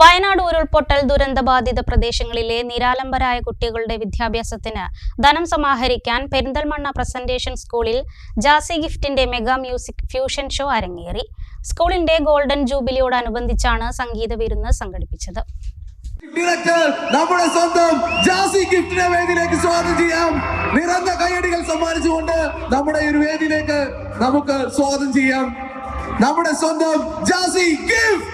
വയനാട് ഉരുൾപൊട്ടൽ ദുരന്തബാധിത പ്രദേശങ്ങളിലെ നിരാലംബരായ കുട്ടികളുടെ വിദ്യാഭ്യാസത്തിന് ധനം സമാഹരിക്കാൻ പെരിന്തൽമണ്ണ പ്രസന്റേഷൻ സ്കൂളിൽ ജാസി ഗിഫ്റ്റിന്റെ മെഗാ മ്യൂസിക് ഫ്യൂഷൻ ഷോ അരങ്ങേറി. സ്കൂളിന്റെ ഗോൾഡൻ ജൂബിലിയോടനുബന്ധിച്ചാണ് സംഗീത വിരുന്ന് സംഘടിപ്പിച്ചത്. ഡയറക്ടർ നമ്മുടെ സ്വന്തം ജാസി ഗിഫ്റ്റിനെ വേദിയിലേക്ക് സ്വാഗതം ചെയ്യാം. നിറഞ്ഞ കൈയടികൾ സമ്മാനിച്ചുകൊണ്ട് നമ്മുടെ ഒരു വേദിയിലേക്ക് നമുക്ക് സ്വാഗതം ചെയ്യാം. നമ്മുടെ സ്വന്തം ജാസി ഗിഫ്റ്റ്.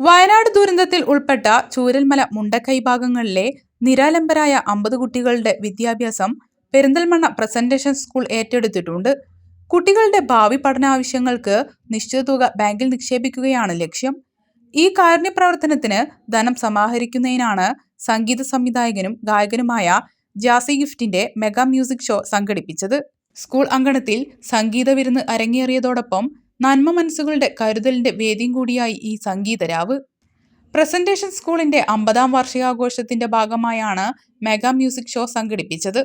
വയനാട് ദുരന്തത്തിൽ ഉൾപ്പെട്ട ചൂരൽമല മുണ്ടക്കൈ ഭാഗങ്ങളിലെ നിരാലംബരായ അമ്പത് കുട്ടികളുടെ വിദ്യാഭ്യാസം പെരിന്തൽമണ്ണ പ്രസന്റേഷൻ സ്കൂൾ ഏറ്റെടുത്തിട്ടുണ്ട്. കുട്ടികളുടെ ഭാവി പഠനാവശ്യങ്ങൾക്ക് നിശ്ചിത തുക ബാങ്കിൽ നിക്ഷേപിക്കുകയാണ് ലക്ഷ്യം. ഈ കാരുണ്യ പ്രവർത്തനത്തിന് ധനം സമാഹരിക്കുന്നതിനാണ് സംഗീത സംവിധായകനും ഗായകനുമായ ജാസി ഗിഫ്റ്റിന്റെ മെഗാ മ്യൂസിക് ഷോ സംഘടിപ്പിച്ചത്. സ്കൂൾ അങ്കണത്തിൽ സംഗീത വിരുന്ന് അരങ്ങേറിയതോടൊപ്പം നന്മ മനസ്സുകളുടെ കരുതലിന്റെ വേദിയും കൂടിയായി ഈ സംഗീതരാവ് പ്രസന്റേഷൻ സ്കൂളിന്റെ അമ്പതാം വാർഷികാഘോഷത്തിന്റെ ഭാഗമായാണ് മെഗാ മ്യൂസിക് ഷോ സംഘടിപ്പിച്ചത്.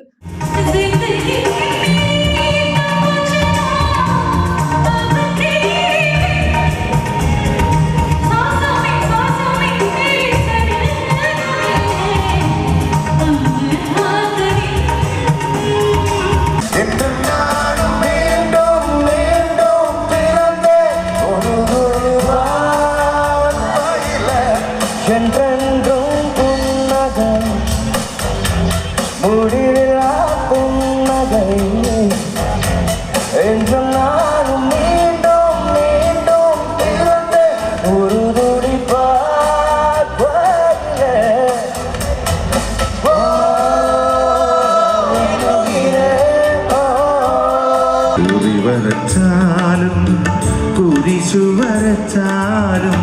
കുരിശു വരച്ചാലും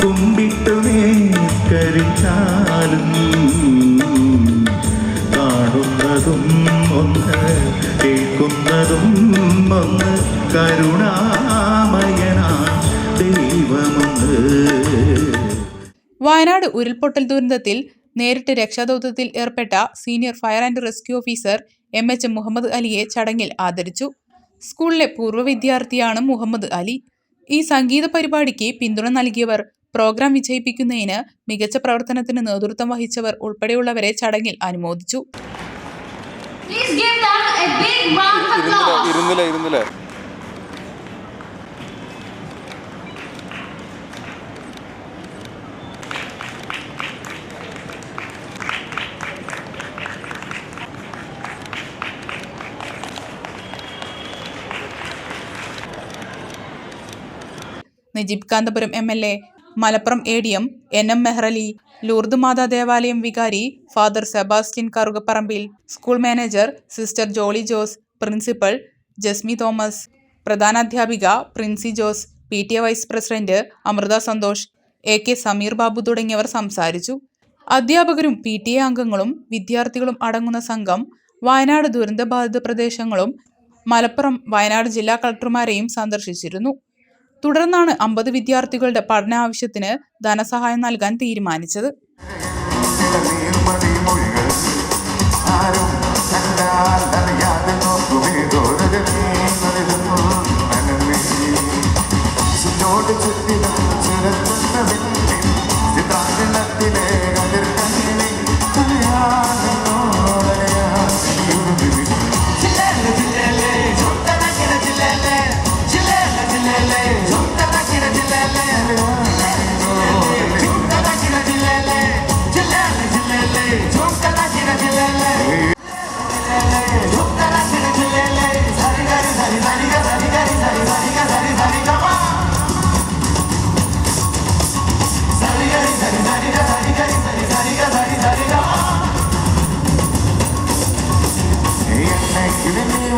കുമ്പിട്ടു കരിച്ചാലും കാണുന്നതും ഒന്ന് കേൾക്കുന്നതും ഒന്ന് കരുണാമയനാ ദൈവമൊന്ന്. വയനാട് ഉരുൾപൊട്ടൽ ദുരന്തത്തിൽ നേരിട്ട് രക്ഷാദൗത്യത്തിൽ ഏർപ്പെട്ട senior fire and rescue officer M H Muhammad അലിയെ ചടങ്ങിൽ ആദരിച്ചു. സ്കൂളിലെ പൂർവ വിദ്യാർത്ഥിയാണ് മുഹമ്മദ് അലി. ഈ സംഗീത പരിപാടിക്ക് പിന്തുണ നൽകിയവർ പ്രോഗ്രാം വിജയിപ്പിക്കുന്നതിന് മികച്ച പ്രവർത്തനത്തിന് നേതൃത്വം വഹിച്ചവർ ഉൾപ്പെടെയുള്ളവരെ ചടങ്ങിൽ അനുമോദിച്ചു. Najeeb Kanthapuram M L A Malappuram A D M N M Mehrali Lourdes Matha ദേവാലയം വികാരി father Sebastian Karukapparambil school manager sister Jolly Jose principal Jasmi Thomas പ്രധാനാധ്യാപിക Princy Jose P T A vice president Amritha Santhosh A K Sameer Babu തുടങ്ങിയവർ സംസാരിച്ചു. അധ്യാപകരും P T A അംഗങ്ങളും വിദ്യാർത്ഥികളും അടങ്ങുന്ന സംഘം വയനാട് ദുരന്തബാധിത പ്രദേശങ്ങളും മലപ്പുറം വയനാട് ജില്ലാ കളക്ടർമാരെയും സന്ദർശിച്ചിരുന്നു. തുടർന്നാണ് അമ്പത് വിദ്യാർത്ഥികളുടെ പഠന ആവശ്യത്തിന് ധനസഹായം നൽകാൻ തീരുമാനിച്ചത്.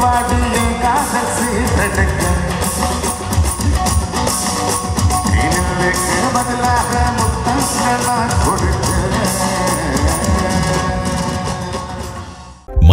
Why do you got to see the